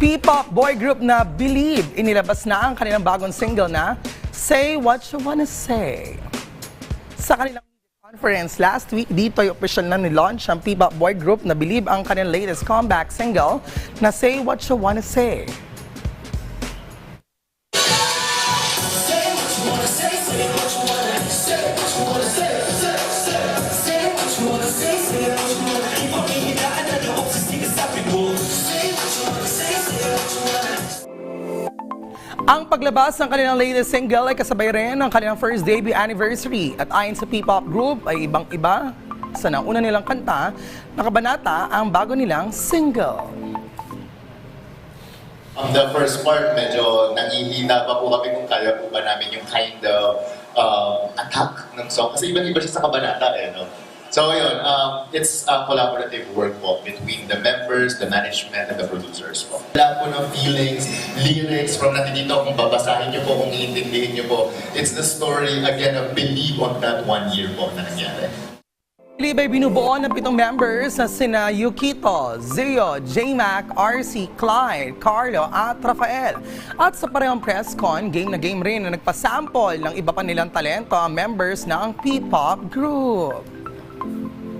P-pop boy group na Believe inilabas na ang kanilang bagong single na Say What You Wanna Say. Sa kanilang conference last week, dito ay official na nilaunch ang P-pop boy group na Believe ang kanilang latest comeback single na Say What You Wanna Say. Ang paglabas ng kanilang latest single ay kasabay rin ng kanilang first debut anniversary at ayon sa P-pop group ay ibang-iba sa nauna nilang kanta, nakabanata ang bago nilang single. On the first part, medyo nangihina pa po kami kung kaya po ba namin yung kind of um, attack ng song. Kasi iba-iba siya sa kabanata eh, no? So yun, um, it's a collaborative work po between the members, the management, and the producers po. Lahat po ng feelings, lyrics from natin dito, kung babasahin niyo po, kung iintindihin niyo po, it's the story, again, of believe on that one year po na nangyari. Believe ay binubuo ng pitong members na sina Yukito, Zio, J-Mac, RC, Clyde, Carlo at Rafael. At sa parehong press con, game na game rin na nagpasample ng iba pa nilang talento ang members ng P-pop group.